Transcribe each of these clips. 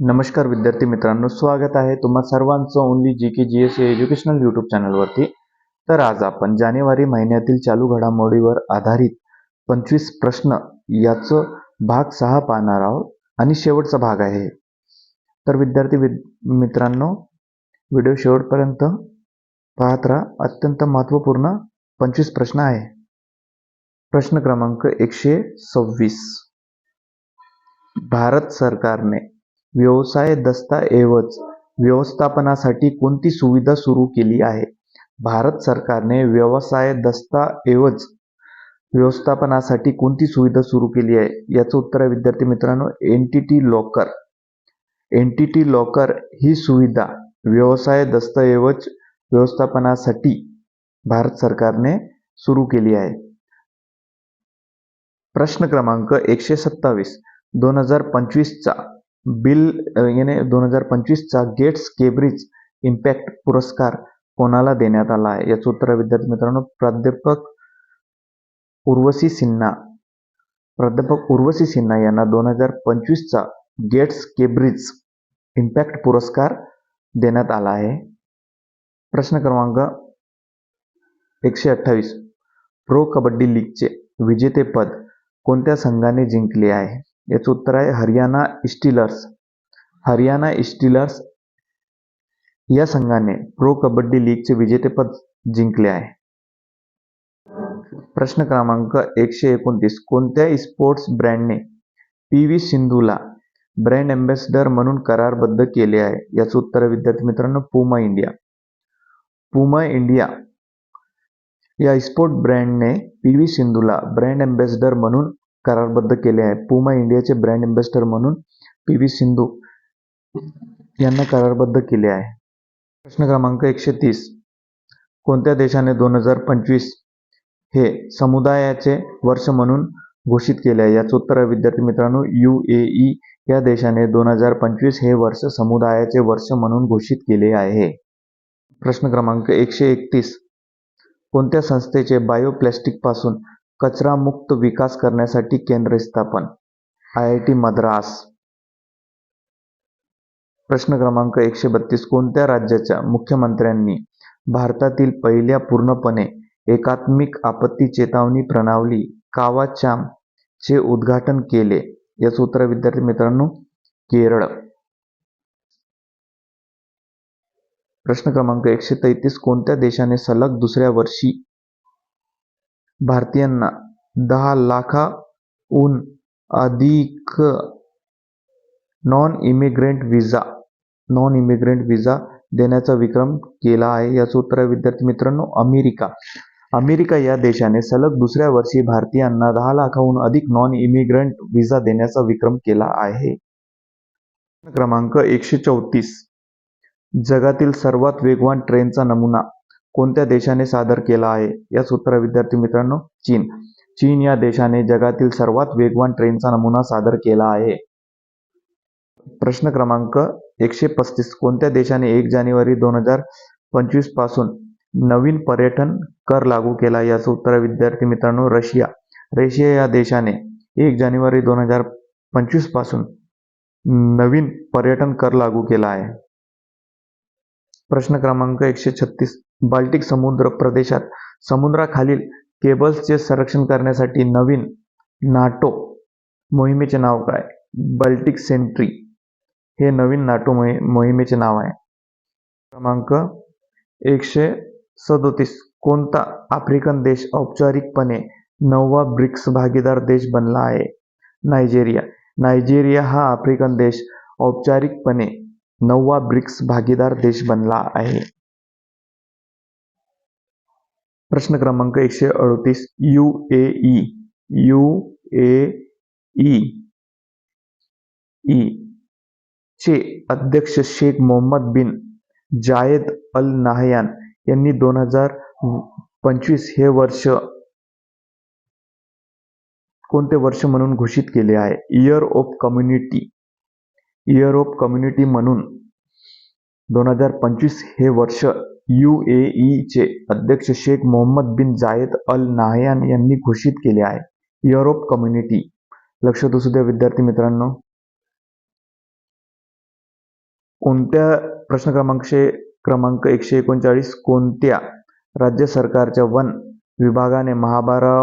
नमस्कार विद्यार्थी मित्रांनो स्वागत आहे तुम्हा सर्वांचं only G K G S educational YouTube चॅनलवरती तर आज आपण जानेवारी महिन्यातील चालू घडामोडीवर आधारित पंचवीस प्रश्न याचं भाग सहा पाहणार आहोत आणि शेवटचा भाग आहे. तर विद्यार्थी विद मित्रांनो व्हिडिओ शेवटपर्यंत पाहत राहा. अत्यंत महत्त्वपूर्ण पंचवीस प्रश्न आहे. प्रश्न क्रमांक एकशे सव्वीस. भारत सरकारने व्यवसाय दस्तऐवज व्यवस्थापनासाठी कोणती सुविधा सुरू केली आहे? भारत सरकारने व्यवसाय दस्तऐवज व्यवस्थापनासाठी कोणती सुविधा सुरू केली आहे? याचं उत्तर आहे विद्यार्थी मित्रांनो N T T locker. N T T locker ही सुविधा व्यवसाय दस्तऐवज व्यवस्थापनासाठी भारत सरकारने सुरू केली आहे. प्रश्न क्रमांक एकशे सत्तावीस दोन हजार पंचवीसचा. बिल याने दोन हजार पंचवीसचा गेट्स केब्रिज इम्पॅक्ट पुरस्कार कोणाला देण्यात आला आहे? याचं उत्तर विद्यार्थी मित्रांनो प्राध्यापक उर्वशी सिन्हा. प्राध्यापक उर्वशी सिन्हा यांना दोन हजार पंचवीसचा गेट्स केब्रिज इम्पॅक्ट पुरस्कार देण्यात आला आहे. प्रश्न क्रमांक एकशे अठ्ठावीस. प्रो कबड्डी लीगचे विजेतेपद कोणत्या संघाने जिंकले आहे? याचं उत्तर आहे हरियाणा स्टीलर्स. हरियाणा स्टीलर्स या संघाने प्रो कबड्डी लीगचे विजेतेपद जिंकले आहे. प्रश्न क्रमांक एकशे एकोणतीस. कोणत्या स्पोर्ट्स ब्रँडने पी व्ही सिंधूला ब्रँड अँबॅसिडर म्हणून करारबद्ध केले आहे? याचं उत्तर विद्यार्थी मित्रांनो पुमा इंडिया. पुमा इंडिया या स्पोर्ट ब्रँडने पी व्ही सिंधूला ब्रँड अँबॅसिडर म्हणून करारबद्ध केले आहे. पुमा इंडियाचे ब्रँड अँबॅसेडर म्हणून पी व्ही सिंधू यांना करारबद्ध केले आहे. प्रश्न क्रमांक एकशे तीस. कोणत्या देशाने दोन हजार पंचवीस हे समुदायाचे वर्ष म्हणून घोषित केले आहे? याचं उत्तर आहे विद्यार्थी मित्रांनो यू ए ई या देशाने दोन हजार पंचवीस हे वर्ष समुदायाचे वर्ष म्हणून घोषित केले आहे. प्रश्न क्रमांक एकशे एकतीस. कोणत्या संस्थेचे बायोप्लॅस्टिकपासून कचरा मुक्त विकास करण्यासाठी केंद्र स्थापन. I I T Madras. प्रश्न क्रमांक एकशे बत्तीस. कोणत्या राज्याच्या मुख्यमंत्र्यांनी भारतातील पहिल्या पूर्णपणे एकात्मिक आपत्ती चेतावणी प्रणाली कावाचाम चे उद्घाटन केले? या उत्तर विद्यार्थी मित्रांनो केरळ. प्रश्न क्रमांक एकशे तेहतीस कोणत्या देशाने सलग दुसऱ्या वर्षी भारतीयांना दहा लाखाहून अधिक non immigrant visa non immigrant visa देण्याचा विक्रम केला आहे. याचं उत्तर आहे विद्यार्थी मित्रांनो अमेरिका. अमेरिका या देशाने सलग दुसऱ्या वर्षी भारतीयांना दहा लाखाहून अधिक नॉन इमिग्रंट विजा देण्याचा विक्रम केला आहे. क्रमांक एकशे चौतीस. जगातील सर्वात वेगवान ट्रेनचा नमुना कोणत्या देशाने सादर केला आहे? याच उत्तर विद्यार्थी मित्रांनो चीन. चीन या देशाने जगातील सर्वात वेगवान ट्रेनचा नमुना सादर केला आहे. प्रश्न क्रमांक एकशे पस्तीस. कोणत्या देशाने एक जानेवारी दोन हजार पंचवीसपासून नवीन पर्यटन कर लागू केला? याचं उत्तर विद्यार्थी मित्रांनो रशिया. रशिया या देशाने एक जानेवारी दोन हजार पंचवीसपासून नवीन पर्यटन कर लागू केला आहे. प्रश्न क्रमांक एकशे छत्तीस. बाल्टिक समुद्र प्रदेशात समुद्राखालील केबल्सचे संरक्षण करण्यासाठी नवीन नाटो मोहिमेचे नाव काय? Baltic sentry. हे नवीन नाटो मोहि मोहिमेचे नाव आहे. क्रमांक एकशे सदोतीस. कोणता आफ्रिकन देश औपचारिकपणे नववा ब्रिक्स भागीदार देश बनला आहे? नायजेरिया. नायजेरिया हा आफ्रिकन देश औपचारिकपणे नववा ब्रिक्स भागीदार देश बनला आहे. प्रश्न क्रमांक एकशे अडतीस U A E U A E E. चे अध्यक्ष Sheikh Mohammed bin Zayed Al Nahyan यांनी दोन हजार पंचवीस हे वर्ष कोणते वर्ष म्हणून घोषित केले आहे? Year of community year of community म्हणून दोन हजार पंचवीस हे वर्ष यू ए ईचे अध्यक्ष Sheikh Mohammed bin Zayed Al Nahyan यांनी घोषित केले आहे. Europe community. लक्षात असू द्या विद्यार्थी मित्रांनो. कोणत्या प्रश्न क्रमांकशे क्रमांक एकशे एकोणचाळीस? कोणत्या राज्य सरकारच्या वन विभागाने महाभारा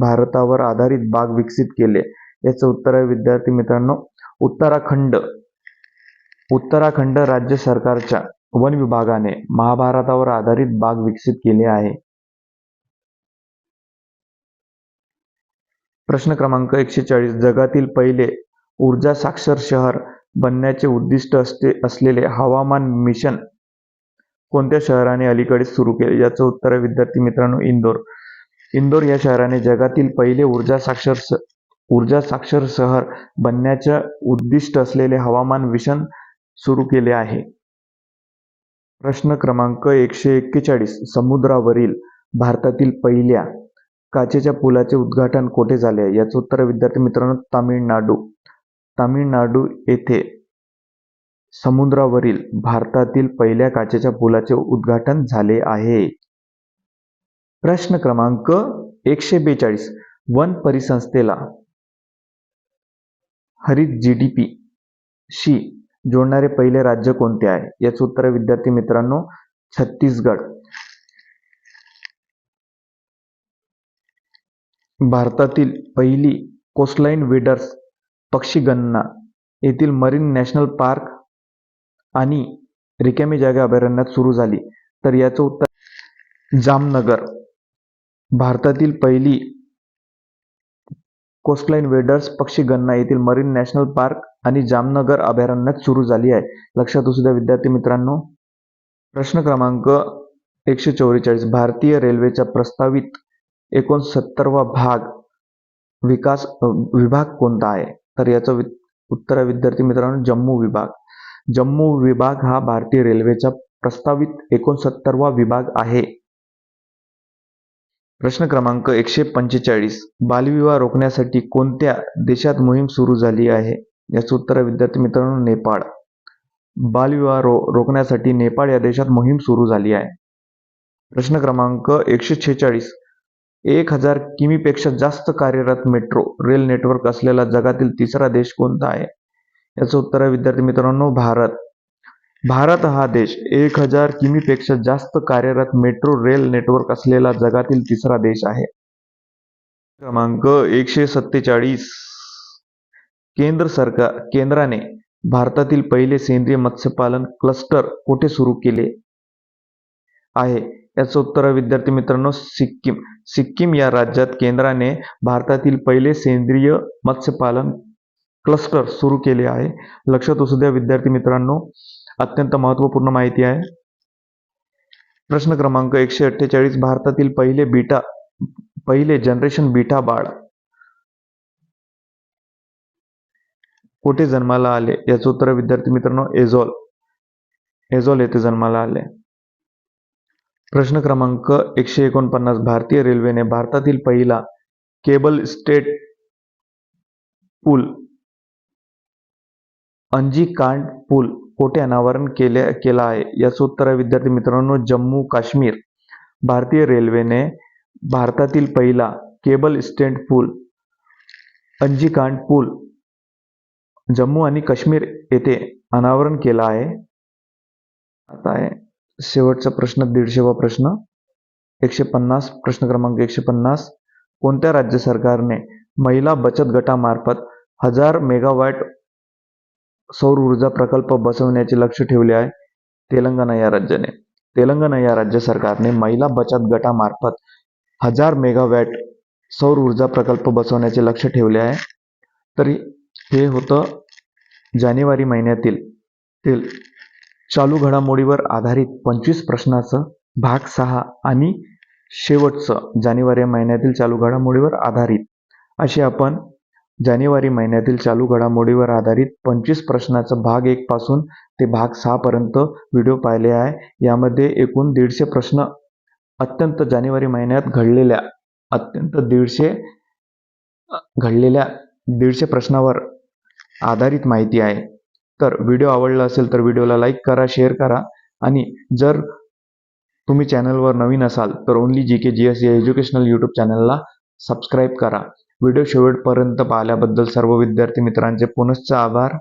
भारतावर आधारित बाग विकसित केले? याचं उत्तर आहे विद्यार्थी मित्रांनो उत्तराखंड. उत्तराखंड राज्य सरकारच्या वन विभागाने महाभारतावर आधारित बाग विकसित केले आहे. प्रश्न क्रमांक एकशे चाळीस जगातील पहिले ऊर्जा साक्षर शहर बनण्याचे उद्दिष्ट असते असलेले हवामान मिशन कोणत्या शहराने अलीकडे सुरू केले? याचं उत्तर आहे विद्यार्थी मित्रांनो इंदोर. इंदोर या शहराने जगातील पहिले ऊर्जा साक्षर ऊर्जा साक्षर शहर बनण्याचे उद्दिष्ट असलेले हवामान मिशन सुरू केले आहे. प्रश्न क्रमांक एकशे एक्केचाळीस समुद्रावरील भारतातील पहिल्या काचेच्या पुलाचे उद्घाटन कोठे झाले आहे? याचं उत्तर विद्यार्थी मित्रांनो तामिळनाडू. तामिळनाडू येथे समुद्रावरील भारतातील पहिल्या काचेच्या पुलाचे उद्घाटन झाले आहे. प्रश्न क्रमांक एकशे बेचाळीस वन परिसंस्थेला हरित जी डी पी शी जोडणारे पहिले राज्य कोणते आहे? याचं उत्तर विद्यार्थी मित्रांनो छत्तीसगड. भारतातील पहिली कोस्टलाईन वेडर्स पक्षीगणना येथील मरीन नॅशनल पार्क आणि रिकामी जागा अभयारण्यात सुरू झाली. तर याचं उत्तर जामनगर. भारतातील पहिली कोस्टलाईन वेडर्स पक्षीगणना येथील मरीन नॅशनल पार्क आणि जामनगर अभयारण्यात सुरू झाली आहे. लक्षात असू द्या विद्यार्थी मित्रांनो प्रश्न क्रमांक एकशे चौवेचाळीस भारतीय रेल्वेचा प्रस्तावित एकोणसत्तरवा भाग विकास विभाग कोणता आहे? तर याचं वि- उत्तर आहे विद्यार्थी मित्रांनो जम्मू विभाग. जम्मू विभाग हा भारतीय रेल्वेचा प्रस्तावित एकोणसत्तरवा विभाग आहे. प्रश्न क्रमांक एकशे पंचेचाळीस. बालविवाह रोखण्यासाठी कोणत्या देशात मोहीम सुरू झाली आहे? याचं उत्तर आहे विद्यार्थी मित्रांनो नेपाळ. बालविवाह रो रोखण्यासाठी नेपाळ या देशात मोहीम सुरू झाली आहे. प्रश्न क्रमांक एकशे छेचाळीस. एक हजार किमीपेक्षा जास्त कार्यरत मेट्रो रेल नेटवर्क असलेला जगातील तिसरा देश कोणता आहे? याचं उत्तर आहे विद्यार्थी मित्रांनो भारत. भारत हा देश एक हजार किमीपेक्षा जास्त कार्यरत मेट्रो रेल नेटवर्क असलेला जगातील तिसरा देश आहे. क्रमांक एकशे सत्तेचाळीस. केंद्र सरकार केंद्राने भारतातील पहिले सेंद्रिय मत्स्यपालन क्लस्टर कुठे सुरू केले आहे? याचं उत्तर विद्यार्थी मित्रांनो सिक्कीम. सिक्कीम या राज्यात केंद्राने भारतातील पहिले सेंद्रिय मत्स्यपालन क्लस्टर सुरू केले आहे. लक्षात असू द्या विद्यार्थी मित्रांनो अत्यंत महत्त्वपूर्ण माहिती आहे. प्रश्न क्रमांक एकशे अठ्ठेचाळीस भारतातील पहिले बीटा पहिले जनरेशन बीटा बाळ. कुठे जन्माला आले? याचं उत्तर विद्यार्थी मित्रांनो एझॉल. एझॉल येथे जन्माला आले. प्रश्न क्रमांक एकशे एकोणपन्नास भारतीय रेल्वेने भारतातील पहिला केबल स्टेट पूल अंजी कांड पूल कोठे अनावरण केले केला आहे. याचं उत्तर आहे विद्यार्थी मित्रांनो जम्मू काश्मीर. भारतीय रेल्वेने भारतातील पहिला केबल स्टेंट पूल अंजिकांड पूल जम्मू आणि काश्मीर येथे अनावरण केला आहे. आता आहे शेवटचा प्रश्न दीडशेवा प्रश्न. एकशे पन्नास प्रश्न क्रमांक एकशे पन्नास. कोणत्या राज्य सरकारने महिला बचत गटामार्फत हजार मेगावॅट सौर ऊर्जा प्रकल्प बसवण्याचे लक्ष ठेवले आहे तेलंगणा या राज्याने. तेलंगणा या राज्य सरकारने महिला बचत गटामार्फत हजार मेगावॅट सौर ऊर्जा प्रकल्प बसवण्याचे लक्ष ठेवले आहे. तरी हे होतं जानेवारी महिन्यातील तील चालू घडामोडीवर आधारित पंचवीस प्रश्नाचं भाग सहा आणि शेवटचं जानेवारी महिन्यातील चालू घडामोडीवर आधारित. असे आपण जानेवारी महिन्यातील चालू घडामोडीवर आधारित पंचवीस प्रश्नाचं भाग एक पासून ते भाग सहा पर्यंत व्हिडिओ पाहिले आहे. यामध्ये एकूण दीडशे प्रश्न अत्यंत जानेवारी महिन्यात घडलेल्या अत्यंत दीडशे घडलेल्या दीडशे प्रश्नावर आधारित माहिती आहे. तर व्हिडिओ आवडला असेल तर व्हिडिओला लाईक करा शेअर करा आणि जर तुम्ही चॅनलवर नवीन असाल तर only G K G S या एज्युकेशनल यूट्यूब चॅनलला सबस्क्राईब करा. व्हिडिओ शेवटपर्यंत पाहिल्याबद्दल सर्व विद्यार्थी मित्रांचे पुनश्च आभार.